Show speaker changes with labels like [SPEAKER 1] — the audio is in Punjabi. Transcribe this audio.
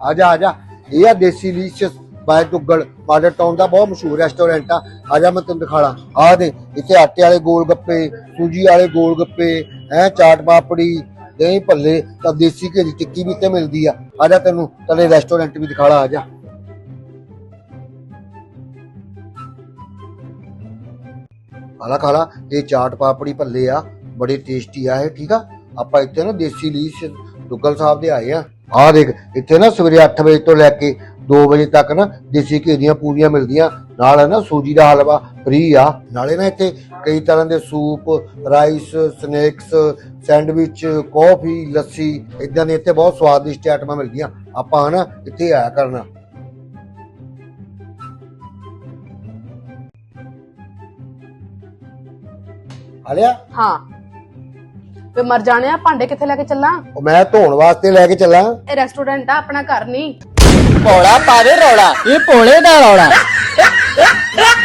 [SPEAKER 1] ਆ ਜਾ ਆ ਜਾ ਇਹ ਆ Desilicious by Duggal. Model Town ਦਾ ਬਹੁਤ ਮਸ਼ਹੂਰ ਰੈਸਟੋਰੈਂਟ ਆ। ਆ ਜਾ ਮੈਂ ਤੈਨੂੰ ਦਿਖਾਣਾ ਆ ਦੇ, ਇੱਥੇ ਆਟੇ ਵਾਲੇ ਗੋਲ ਗੱਪੇ, ਸੂਜੀ ਵਾਲੇ ਗੋਲ ਗੱਪੇ ਐ ਚਾਟ ਪਾਪੜੀ, ਦਹੀਂ ਭੱਲੇ, ਤਾਂ ਦੇਸੀ ਘੀ ਦੀ ਟਿੱਕੀ ਵੀ ਇੱਥੇ ਮਿਲਦੀ ਆ। ਆ ਜਾ ਤੈਨੂੰ ਤੇਰੇ ਰੈਸਟੋਰੈਂਟ ਵੀ ਦਿਖਾਲਾ ਆ ਜਾ ਖਾਲਾ ਖਾਲਾ ਇਹ ਚਾਟ ਪਾਪੜੀ ਭੱਲੇ ਆ। ਬੜੇ ਟੇਸਟੀ ਆ ਇਹ, ਠੀਕ ਆ? ਆਪਾਂ ਇੱਥੇ ਨਾ ਦੇਸੀ ਲੀਸ਼ ਦੁੱਗਲ ਸਾਹਿਬ ਦੇ ਆਏ ਆ। ਆ ਦੇਖ, ਇੱਥੇ ਨਾ ਸਵੇਰੇ 8 ਵਜੇ ਤੋਂ ਲੈ ਕੇ 2 ਵਜੇ ਤੱਕ ਨਾ ਦੇਸੀ ਘੀ ਦੀਆਂ ਪੂਰੀਆਂ ਮਿਲਦੀਆਂ। ਨਾਲ ਨਾ ਸੂਜੀ ਦਾ ਹਲਵਾ ਫ੍ਰੀ ਆ। ਨਾਲੇ ਨਾ ਇੱਥੇ ਕਈ ਤਰ੍ਹਾਂ ਦੇ soup rice snacks sandwich coffee lassi ਇਦਾਂ ਦੇ ਇੱਥੇ ਬਹੁਤ ਸਵਾਦਿਸ਼ਟ ਆਈਟਮਾਂ ਮਿਲਦੀਆਂ। ਆਪਾਂ ਨਾ ਇੱਥੇ ਆਇਆ ਕਰਨਾ। ਆਲਿਆ
[SPEAKER 2] ਹਾਂ। ਵੇ ਮਰ ਜਾਣੇ ਆ ਭਾਂਡੇ ਕਿੱਥੇ ਲੈ ਕੇ ਚੱਲਾਂ?
[SPEAKER 1] ਮੈਂ ਧੋਣ ਵਾਸਤੇ ਲੈ ਕੇ ਚੱਲਾਂ।
[SPEAKER 2] ਇਹ ਰੈਸਟੋਰੈਂਟ ਆ ਆਪਣਾ ਘਰ ਨਹੀਂ।
[SPEAKER 3] ਭੋਲਾ ਪਾਵੇ ਰੌਲਾ ਇਹ ਭੋਲੇ ਦਾ ਰੌਲਾ।